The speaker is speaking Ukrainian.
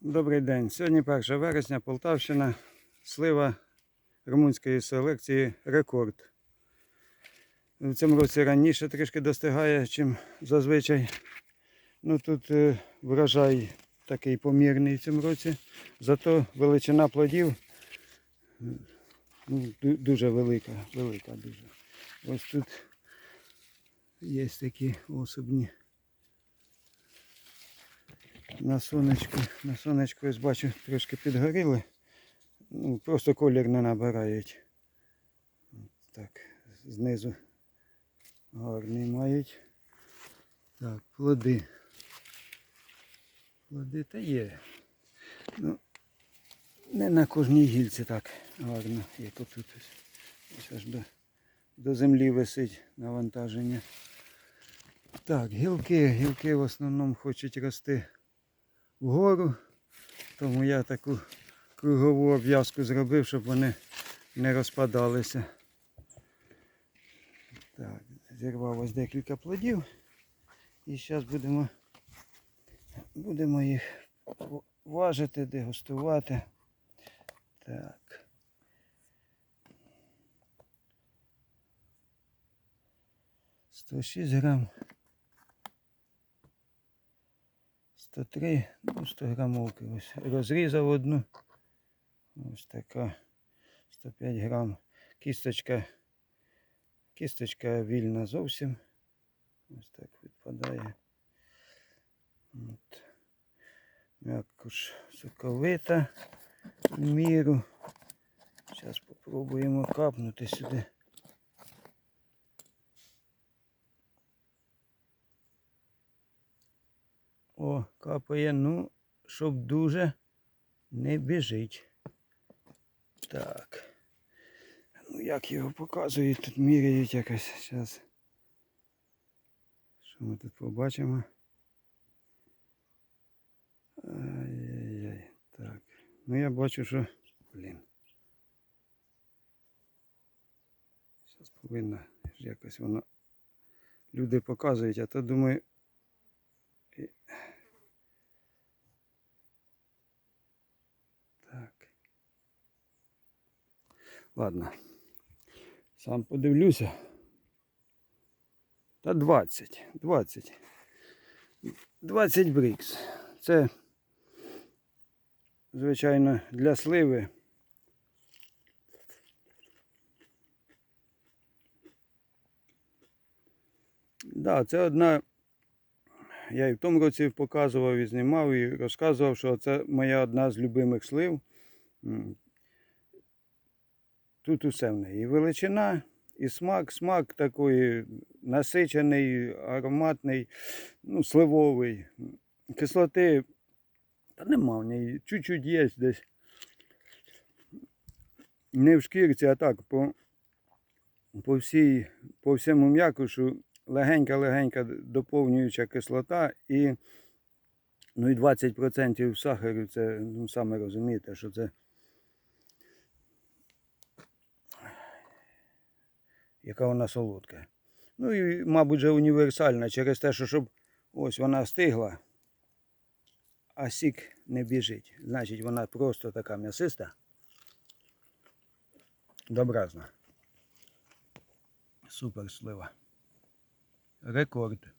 Добрий день. Сьогодні 1 вересня, Полтавщина, слива румунської селекції рекорд. В цьому році раніше трішки достигає, ніж зазвичай. Ну тут е, врожай такий помірний в цьому році. Зато величина плодів ну, дуже велика, велика дуже. Ось тут є такі особні на сонечку. На сонечку ось бачу трошки підгоріли. Ну, просто колір не набирають. Так, знизу гарний мають. Так, плоди. Плоди та є. Ну, не на кожній гільці так гарно, як ось. Ось аж до, до землі висить навантаження. Так, гілки, гілки в основному хочуть рости вгору. Тому я таку кругову обв'язку зробив, щоб вони не розпадалися. Так, зірвав ось декілька плодів. І зараз будемо, будемо їх важити, дегустувати. Так. Сто шість грам. 103, ну 100 грамовки. Ось розрізав одну. Ось така 105 грам. Кісточка. Кісточка вільна зовсім. Ось так відпадає. От. М'якош соковита в міру. Зараз спробуємо капнути сюди. О, капає, ну, щоб дуже не біжить. Так. Ну як його показують, тут міряють якось. Зараз. Що ми тут побачимо? Ай-яй-яй. Так. Ну я бачу, що. Блін. Зараз повинно якось воно. Люди показують, а то думаю. Ладно. Сам подивлюся. Та 20. 20. 20 брікс. Це, звичайно, для сливи. Да, це одна. Я і в тому році показував і знімав, і розказував, що це моя одна з любимих слив. Тут усе в неї. І величина, і смак, смак такий насичений, ароматний, ну, сливовий. Кислоти та нема в неї. Чуть-чуть є десь. Не в шкірці, а так по, по, всій, по всьому м'якушу легенька-легенька доповнююча кислота і, ну, і 20% сахару, це, ну, саме розумієте, що це яка вона солодка. Ну і, мабуть, же універсальна через те, що щоб ось вона стигла, а сік не біжить. Значить, вона просто така м'ясиста. Добразна. Супер слива. Рекорд.